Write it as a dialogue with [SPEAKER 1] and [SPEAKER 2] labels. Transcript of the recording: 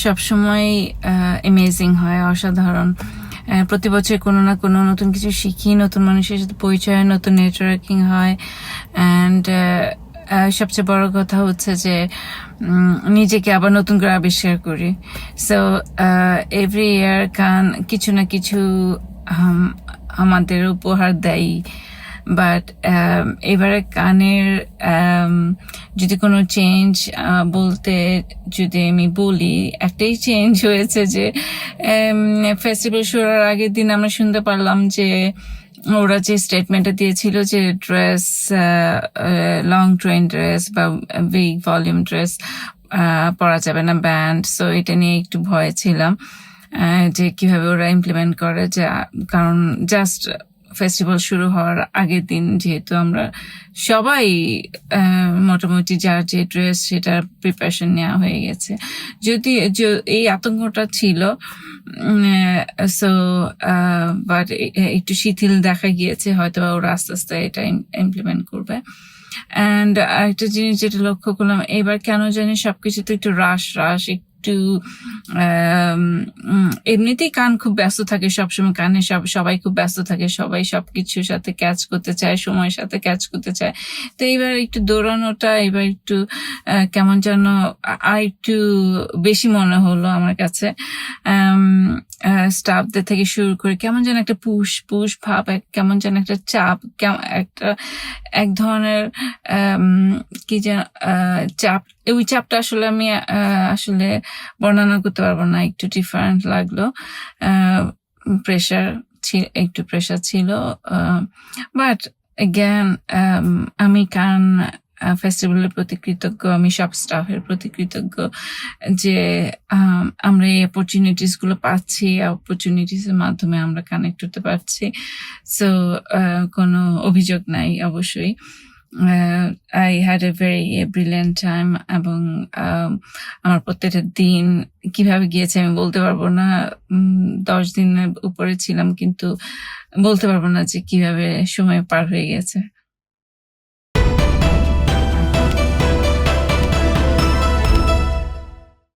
[SPEAKER 1] সবসময় অ্যামেজিং হয় অসাধারণ। প্রতি বছর কোনো না কোনো নতুন কিছু শিখি নতুন মানুষের সাথে পরিচয় হয়, নতুন নেটওয়ার্কিং হয়। অ্যান্ড সবচেয়ে বড় কথা হচ্ছে যে নিজেকে আবার নতুন করে আবিষ্কার করি। সো এভরি ইয়ার কান কিছু না কিছু আম- আমাদের উপহার দেয় বাট এবারে কানের um, যদি কোনো চেঞ্জ বলতে যদি আমি বলি একটাই চেঞ্জ হয়েছে যে ফেস্টিভ্যাল শুরুর আগের দিন আমরা শুনতে পারলাম যে ওরা যে স্টেটমেন্টটা দিয়েছিল যে ড্রেস লং ট্রেন ড্রেস বা বিগ ভলিউম ড্রেস পরা যাবে না ব্যান্ড সো এটা নিয়ে একটু ভয় ছিলাম যে কীভাবে ওরা ইমপ্লিমেন্ট করে যে কারণ জাস্ট ফেস্টিভ্যাল শুরু হওয়ার আগের দিন যেহেতু আমরা সবাই মোটামুটি যার যে ড্রেস সেটার প্রিপারেশন নেওয়া হয়ে গেছে। যদি এই আতঙ্কটা ছিল সো বাট একটু শিথিল দেখা গিয়েছে হয়তো ওরা আস্তে আস্তে এটা ইমপ্লিমেন্ট করবে। অ্যান্ড একটা জিনিস যেটা লক্ষ্য করলাম, এবার কেন জানি সবকিছুতে একটু রাশ রাশ একটু উম, এমনিতেই কান খুব ব্যস্ত থাকে সবসময় কানে সব সবাই খুব ব্যস্ত থাকে সবাই সবকিছুর সাথে ক্যাচ করতে চায় সময়ের সাথে ক্যাচ করতে চায়। তো এবার একটু দৌড়ানোটা এবার একটু কেমন যেন আর একটু বেশি মনে হলো আমার কাছে। স্টাফদের থেকে শুরু করে কেমন যেন একটা পুশ পুশ ভাব কেমন যেন একটা চাপ একটা এক ধরনের কি যেন চাপ ওই চাপটা আসলে আমি আসলে বর্ণনা করতে পারব না। একটু ডিফারেন্ট লাগল। প্রেশার ছিল একটু প্রেশার ছিল বাট জ্ঞান আমি কান ফেস্টিভ্যালের প্রতি কৃতজ্ঞ, আমি সব স্টাফের প্রতি কৃতজ্ঞ যে আমরা এই অপরচুনিটিসগুলো পাচ্ছি অপরচুনিটিস এর মাধ্যমে আমরা কানেক্ট হতে পারছি। সো কোনো অভিযোগ নাই, অবশ্যই। I had a very brilliant time এবং um, আমার প্রত্যেকটা দিন কীভাবে গিয়েছে আমি বলতে পারব না। দশ দিনের উপরে ছিলাম কিন্তু বলতে পারব না যে কীভাবে সময় পার হয়ে গেছে।